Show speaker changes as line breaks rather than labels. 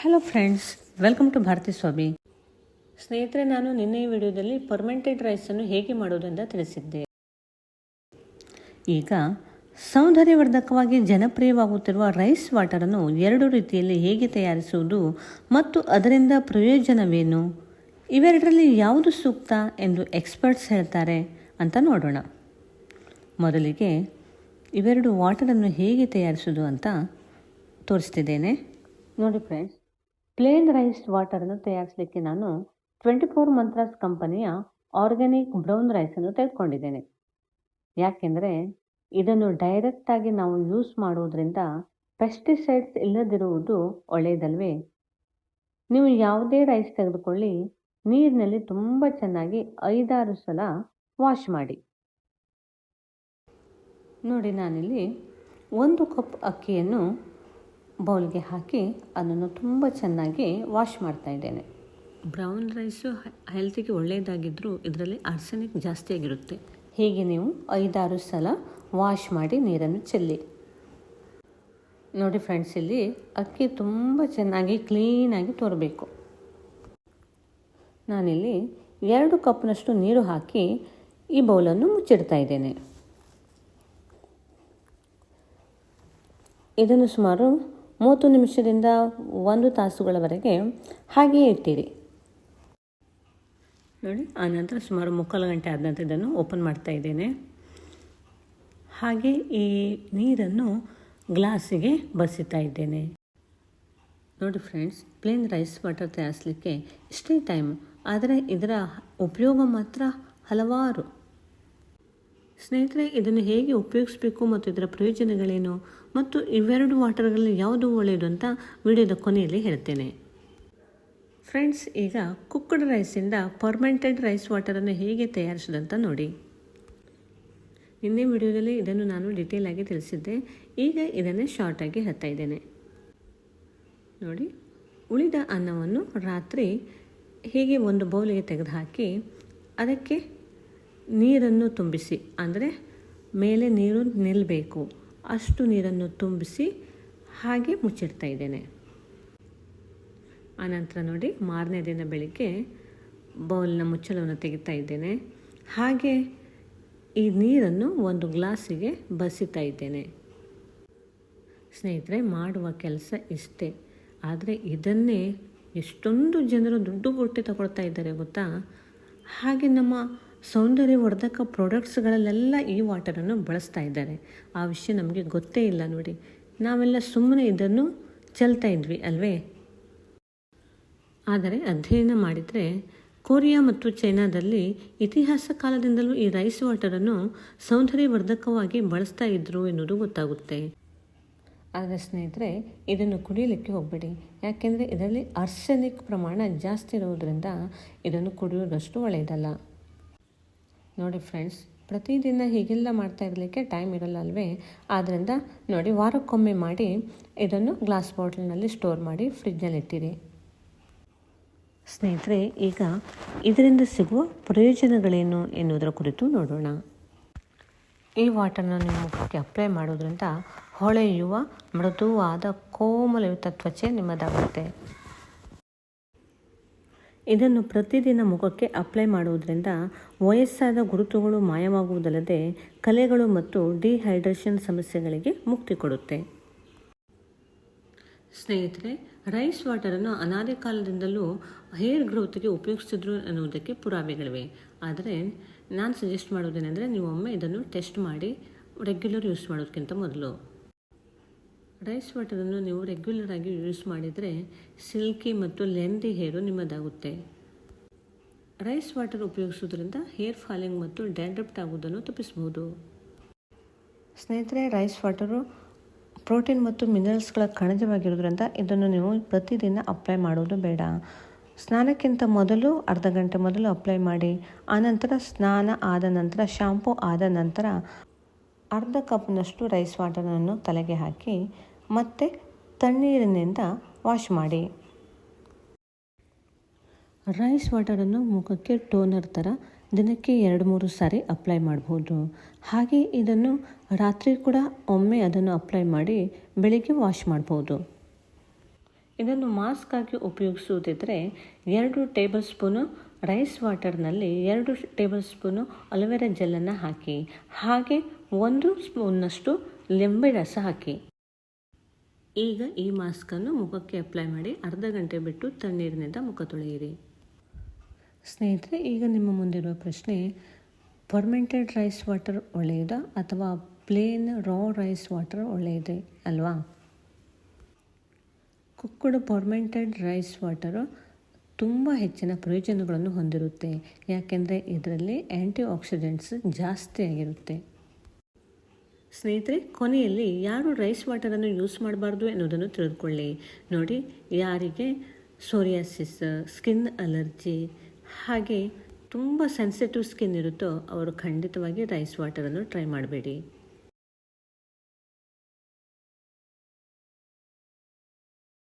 Hello friends welcome to Bharathi Swamy ಸ್ನೇಹಿತರೆ, ನಾನು ನಿನ್ನೆ ಈ ವಿಡಿಯೋದಲ್ಲಿ ಪರ್ಮೆಂಟೆಡ್ ರೈಸನ್ನು ಹೇಗೆ ಮಾಡುವುದಂತ ತಿಳಿಸಿದ್ದೆ. ಈಗ ಸೌಂದರ್ಯವರ್ಧಕವಾಗಿ ಜನಪ್ರಿಯವಾಗುತ್ತಿರುವ ರೈಸ್ ವಾಟರನ್ನು ಎರಡು ರೀತಿಯಲ್ಲಿ ಹೇಗೆ ತಯಾರಿಸುವುದು ಮತ್ತು ಅದರಿಂದ ಪ್ರಯೋಜನವೇನು? ಇವೆರಡರಲ್ಲಿ ಯಾವುದು ಸೂಕ್ತ ಎಂದು ಎಕ್ಸ್ಪರ್ಟ್ಸ್ ಹೇಳ್ತಾರೆ ಅಂತ ನೋಡೋಣ. ಮೊದಲಿಗೆ ಇವೆರಡು ವಾಟರನ್ನು ಹೇಗೆ ತಯಾರಿಸೋದು ಅಂತ ತೋರಿಸ್ತಿದ್ದೇನೆ. ನೋಡಿ ಫ್ರೆಂಡ್ಸ್ ಪ್ಲೇನ್ ರೈಸ್ ವಾಟರನ್ನು ತಯಾರಿಸಲಿಕ್ಕೆ ನಾನು ಟ್ವೆಂಟಿ ಫೋರ್ ಮಂತ್ರಾಸ್ ಕಂಪನಿಯ ಆರ್ಗ್ಯಾನಿಕ್ ಬ್ರೌನ್ ರೈಸನ್ನು ತೆಗೆದುಕೊಂಡಿದ್ದೇನೆ. ಯಾಕೆಂದರೆ ಇದನ್ನು ಡೈರೆಕ್ಟಾಗಿ ನಾವು ಯೂಸ್ ಮಾಡುವುದರಿಂದ ಪೆಸ್ಟಿಸೈಡ್ಸ್ ಇಲ್ಲದಿರುವುದು ಒಳ್ಳೆಯದಲ್ವೇ? ನೀವು ಯಾವುದೇ ರೈಸ್ ತೆಗೆದುಕೊಳ್ಳಿ, ನೀರಿನಲ್ಲಿ ತುಂಬ ಚೆನ್ನಾಗಿ ಐದಾರು ಸಲ ವಾಶ್ ಮಾಡಿ. ನೋಡಿ ನಾನಿಲ್ಲಿ ಒಂದು ಕಪ್ ಅಕ್ಕಿಯನ್ನು ಬೌಲ್ಗೆ ಹಾಕಿ ಅದನ್ನು ತುಂಬ ಚೆನ್ನಾಗಿ ವಾಶ್ ಮಾಡ್ತಾ ಇದ್ದೇನೆ. ಬ್ರೌನ್ ರೈಸು ಹೆಲ್ತಿಗೆ ಒಳ್ಳೆಯದಾಗಿದ್ದರೂ ಇದರಲ್ಲಿ ಆರ್ಸೆನಿಕ್ ಜಾಸ್ತಿ ಆಗಿರುತ್ತೆ. ಹೀಗೆ ನೀವು ಐದಾರು ಸಲ ವಾಶ್ ಮಾಡಿ ನೀರನ್ನು ಚೆಲ್ಲಿ. ನೋಡಿ ಫ್ರೆಂಡ್ಸ್ ಇಲ್ಲಿ ಅಕ್ಕಿ ತುಂಬ ಚೆನ್ನಾಗಿ ಕ್ಲೀನಾಗಿ ತೋರಬೇಕು. ನಾನಿಲ್ಲಿ ಎರಡು ಕಪ್ನಷ್ಟು ನೀರು ಹಾಕಿ ಈ ಬೌಲನ್ನು ಮುಚ್ಚಿಡ್ತಾ ಇದ್ದೇನೆ. ಇದನ್ನು ಸುಮಾರು ಮೂವತ್ತು ನಿಮಿಷದಿಂದ ಒಂದು ತಾಸುಗಳವರೆಗೆ ಹಾಗೆಯೇ ಇಟ್ಟಿರಿ ನೋಡಿ ಆನಂತರ ಸುಮಾರು ಮುಕ್ಕಾಲು ಗಂಟೆ ಆದ ನಂತರ ಇದನ್ನು ಓಪನ್ ಮಾಡ್ತಾ ಇದ್ದೇನೆ. ಹಾಗೆ ಈ ನೀರನ್ನು ಗ್ಲಾಸಿಗೆ ಬಸಿತಾ ಇದ್ದೇನೆ. ನೋಡಿ ಫ್ರೆಂಡ್ಸ್, ಪ್ಲೇನ್ ರೈಸ್ ವಾಟರ್ ತಯಾರಿಸಲಿಕ್ಕೆ ಇಷ್ಟೇ ಟೈಮ್, ಆದರೆ ಇದರ ಉಪಯೋಗ ಮಾತ್ರ ಹಲವಾರು. ಸ್ನೇಹಿತರೆ, ಇದನ್ನು ಹೇಗೆ ಉಪಯೋಗಿಸಬೇಕು ಮತ್ತು ಇದರ ಪ್ರಯೋಜನಗಳೇನು ಮತ್ತು ಇವೆರಡು ವಾಟರ್ಗಳಲ್ಲಿ ಯಾವುದು ಒಳ್ಳೆಯದು ಅಂತ ವಿಡಿಯೋದ ಕೊನೆಯಲ್ಲಿ ಹೇಳ್ತೇನೆ ಫ್ರೆಂಡ್ಸ್, ಈಗ ಕುಕ್ಕಡ್ ರೈಸಿಂದ ಪರ್ಮೆಂಟೆಡ್ ರೈಸ್ ವಾಟರನ್ನು ಹೇಗೆ ತಯಾರಿಸೋದಂತ ನೋಡಿ. ನಿನ್ನೆ ವಿಡಿಯೋದಲ್ಲಿ ಇದನ್ನು ನಾನು ಡಿಟೇಲ್ ಆಗಿ ತಿಳಿಸಿದ್ದೆ. ಈಗ ಇದನ್ನೇ ಶಾರ್ಟಾಗಿ ಹೇಳ್ತಾ ಇದ್ದೇನೆ. ನೋಡಿ, ಉಳಿದ ಅನ್ನವನ್ನು ರಾತ್ರಿ ಹೀಗೆ ಒಂದು ಬೌಲಿಗೆ ತೆಗೆದುಹಾಕಿ ಅದಕ್ಕೆ ನೀರನ್ನು ತುಂಬಿಸಿ, ಅಂದರೆ ಮೇಲೆ ನೀರು ನಿಲ್ಲಬೇಕು ಅಷ್ಟು ನೀರನ್ನು ತುಂಬಿಸಿ ಹಾಗೆ ಮುಚ್ಚಿಡ್ತಾ ಇದ್ದೇನೆ. ಆನಂತರ ನೋಡಿ, ಮಾರನೇ ದಿನ ಬೆಳಿಗ್ಗೆ ಬೌಲ್ನ ಮುಚ್ಚಳವನ್ನು ತೆಗಿತಾ ಇದ್ದೇನೆ. ಹಾಗೆ ಈ ನೀರನ್ನು ಒಂದು ಗ್ಲಾಸಿಗೆ ಬಸಿತಾ ಇದ್ದೇನೆ. ಸ್ನೇಹಿತರೆ, ಮಾಡುವ ಕೆಲಸ ಇಷ್ಟೇ. ಆದರೆ ಇದನ್ನೇ ಎಷ್ಟೊಂದು ಜನರು ದುಡ್ಡು ಕೊಟ್ಟು ತಗೊಳ್ತಾ ಇದ್ದಾರೆ ಗೊತ್ತಾ? ಹಾಗೆ ನಮ್ಮ ಸೌಂದರ್ಯವರ್ಧಕ ಪ್ರಾಡಕ್ಟ್ಸ್ಗಳಲ್ಲೆಲ್ಲ ಈ ವಾಟರನ್ನು ಬಳಸ್ತಾ ಇದ್ದಾರೆ. ಆ ವಿಷಯ ನಮಗೆ ಗೊತ್ತೇ ಇಲ್ಲ ನೋಡಿ. ನಾವೆಲ್ಲ ಸುಮ್ಮನೆ ಇದನ್ನು ಚೆಲ್ತಾ ಇದ್ವಿ ಅಲ್ವೇ? ಆದರೆ ಅಧ್ಯಯನ ಮಾಡಿದರೆ ಕೊರಿಯಾ ಮತ್ತು ಚೈನಾದಲ್ಲಿ ಇತಿಹಾಸ ಕಾಲದಿಂದಲೂ ಈ ರೈಸ್ ವಾಟರನ್ನು ಸೌಂದರ್ಯವರ್ಧಕವಾಗಿ ಬಳಸ್ತಾ ಇದ್ರು ಎನ್ನುವುದು ಗೊತ್ತಾಗುತ್ತೆ. ಆದರೆ ಸ್ನೇಹಿತರೆ, ಇದನ್ನು ಕುಡಿಯಲಿಕ್ಕೆ ಹೋಗಬೇಡಿ. ಯಾಕೆಂದರೆ ಇದರಲ್ಲಿ ಆರ್ಸೆನಿಕ್ ಪ್ರಮಾಣ ಜಾಸ್ತಿ ಇರುವುದರಿಂದ ಇದನ್ನು ಕುಡಿಯುವುದಷ್ಟು ಒಳ್ಳೆಯದಲ್ಲ ನೋಡಿ ಫ್ರೆಂಡ್ಸ್, ಪ್ರತಿದಿನ ಹೀಗೆಲ್ಲ ಮಾಡ್ತಾ ಇರಲಿಕ್ಕೆ ಟೈಮ್ ಇರಲ್ಲ ಅಲ್ವೇ ಆದ್ದರಿಂದ ನೋಡಿ ವಾರಕ್ಕೊಮ್ಮೆ ಮಾಡಿ ಇದನ್ನು ಗ್ಲಾಸ್ ಬಾಟ್ಲಿನಲ್ಲಿ ಸ್ಟೋರ್ ಮಾಡಿ ಫ್ರಿಜ್ನಲ್ಲಿ ಇಟ್ಟಿರಿ. ಸ್ನೇಹಿತರೆ, ಈಗ ಇದರಿಂದ ಸಿಗುವ ಪ್ರಯೋಜನಗಳೇನು ಎನ್ನುವುದರ ಕುರಿತು ನೋಡೋಣ. ಈ ವಾಟರ್ನ ನಿಮ್ಮ ಮುಖಕ್ಕೆ ಅಪ್ಲೈ ಮಾಡೋದ್ರಿಂದ ಹೊಳೆಯುವ ಮೃದುವಾದ ಕೋಮಲಯುತ ತ್ವಚೆ ನಿಮ್ಮದಾಗುತ್ತೆ. ಇದನ್ನು ಪ್ರತಿದಿನ ಮುಖಕ್ಕೆ ಅಪ್ಲೈ ಮಾಡುವುದರಿಂದ ವಯಸ್ಸಾದ ಗುರುತುಗಳು ಮಾಯವಾಗುವುದಲ್ಲದೆ ಕಲೆಗಳು ಮತ್ತು ಡಿಹೈಡ್ರೇಷನ್ ಸಮಸ್ಯೆಗಳಿಗೆ ಮುಕ್ತಿ ಕೊಡುತ್ತೆ. ಸ್ನೇಹಿತರೆ, ರೈಸ್ ವಾಟರನ್ನು ಅನಾದಿ ಕಾಲದಿಂದಲೂ ಹೇರ್ ಗ್ರೋತ್ಗೆ ಉಪಯೋಗಿಸಿದ್ರು ಅನ್ನುವುದಕ್ಕೆ ಪುರಾವೆಗಳಿವೆ. ಆದರೆ ನಾನು ಸಜೆಸ್ಟ್ ಮಾಡೋದೇನೆಂದರೆ ನೀವು ಒಮ್ಮೆ ಇದನ್ನು ಟೆಸ್ಟ್ ಮಾಡಿ, ರೆಗ್ಯುಲರ್ ಯೂಸ್ ಮಾಡೋದಕ್ಕಿಂತ ಮೊದಲು. ರೈಸ್ ವಾಟರನ್ನು ನೀವು ರೆಗ್ಯುಲರ್ ಆಗಿ ಯೂಸ್ ಮಾಡಿದರೆ ಸಿಲ್ಕಿ ಮತ್ತು ಲೆಂದಿ ಹೇರು ನಿಮ್ಮದಾಗುತ್ತೆ. ರೈಸ್ ವಾಟರ್ ಉಪಯೋಗಿಸೋದ್ರಿಂದ ಹೇರ್ ಫಾಲಿಂಗ್ ಮತ್ತು ಡ್ಯಾಂಡ್ರಿಪ್ಟ್ ಆಗುವುದನ್ನು ತಪ್ಪಿಸಬಹುದು. ಸ್ನೇಹಿತರೆ ರೈಸ್ ವಾಟರು ಪ್ರೋಟೀನ್ ಮತ್ತು ಮಿನರಲ್ಸ್ಗಳ ಕಣಜವಾಗಿರೋದ್ರಿಂದ ಇದನ್ನು ನೀವು ಪ್ರತಿದಿನ ಅಪ್ಲೈ ಮಾಡೋದು ಬೇಡ. ಸ್ನಾನಕ್ಕಿಂತ ಮೊದಲು, ಅರ್ಧ ಗಂಟೆ ಮೊದಲು ಅಪ್ಲೈ ಮಾಡಿ. ಆನಂತರ ಸ್ನಾನ ಆದ ನಂತರ ಶಾಂಪೂ ಆದ ನಂತರ ಅರ್ಧ ಕಪ್ನಷ್ಟು ರೈಸ್ ವಾಟರನ್ನು ತಲೆಗೆ ಹಾಕಿ ಮತ್ತೆ ತಣ್ಣೀರಿನಿಂದ ವಾಶ್ ಮಾಡಿ. ರೈಸ್ ವಾಟರನ್ನು ಮುಖಕ್ಕೆ ಟೋನರ್ ಥರ ದಿನಕ್ಕೆ ಎರಡು ಮೂರು ಸಾರಿ ಅಪ್ಲೈ ಮಾಡ್ಬೋದು. ಹಾಗೆ ಇದನ್ನು ರಾತ್ರಿ ಕೂಡ ಒಮ್ಮೆ ಅದನ್ನು ಅಪ್ಲೈ ಮಾಡಿ ಬೆಳಿಗ್ಗೆ ವಾಶ್ ಮಾಡ್ಬೋದು. ಇದನ್ನು ಮಾಸ್ಕ್ ಆಗಿ ಉಪಯೋಗಿಸುವುದಿದ್ದರೆ ಎರಡು ಟೇಬಲ್ ಸ್ಪೂನು ರೈಸ್ ವಾಟರ್ನಲ್ಲಿ ಎರಡು ಟೇಬಲ್ ಸ್ಪೂನು ಅಲೋವೆರಾ ಜೆಲ್ಲನ್ನು ಹಾಕಿ, ಹಾಗೆ ಒಂದು ಸ್ಪೂನ್ನಷ್ಟು ಲಿಂಬೆ ರಸ ಹಾಕಿ. ಈಗ ಈ ಮಾಸ್ಕನ್ನು ಮುಖಕ್ಕೆ ಅಪ್ಲೈ ಮಾಡಿ ಅರ್ಧ ಗಂಟೆ ಬಿಟ್ಟು ತಣ್ಣೀರಿನಿಂದ ಮುಖ ತೊಳೆಯಿರಿ. ಸ್ನೇಹಿತರೆ, ಈಗ ನಿಮ್ಮ ಮುಂದಿರುವ ಪ್ರಶ್ನೆ ಫರ್ಮೆಂಟೆಡ್ ರೈಸ್ ವಾಟರ್ ಒಳ್ಳೆಯದಾ ಅಥವಾ ಪ್ಲೇನ್ ರಾ ರೈಸ್ ವಾಟರ್ ಒಳ್ಳೆಯದೇ ಅಲ್ವಾ? ಕುಕ್ಕುಡು ಫರ್ಮೆಂಟೆಡ್ ರೈಸ್ ವಾಟರು ತುಂಬ ಹೆಚ್ಚಿನ ಪ್ರಯೋಜನಗಳನ್ನು ಹೊಂದಿರುತ್ತೆ. ಯಾಕೆಂದರೆ, ಇದರಲ್ಲಿ ಆ್ಯಂಟಿ ಆಕ್ಸಿಡೆಂಟ್ಸ್ ಜಾಸ್ತಿ ಆಗಿರುತ್ತೆ. ಸ್ನೇಹಿತರೆ, ಕೊನೆಯಲ್ಲಿ ಯಾರು ರೈಸ್ ವಾಟರನ್ನು ಯೂಸ್ ಮಾಡಬಾರ್ದು ಎನ್ನುವುದನ್ನು ತಿಳಿದುಕೊಳ್ಳಿ. ನೋಡಿ, ಯಾರಿಗೆ ಸೋರಿಯಾಸಿಸ್ ಸ್ಕಿನ್ ಅಲರ್ಜಿ ಹಾಗೆ ತುಂಬ ಸೆನ್ಸಿಟಿವ್ ಸ್ಕಿನ್ ಇರುತ್ತೋ ಅವರು ಖಂಡಿತವಾಗಿ ರೈಸ್ ವಾಟರನ್ನು ಟ್ರೈ ಮಾಡಬೇಡಿ.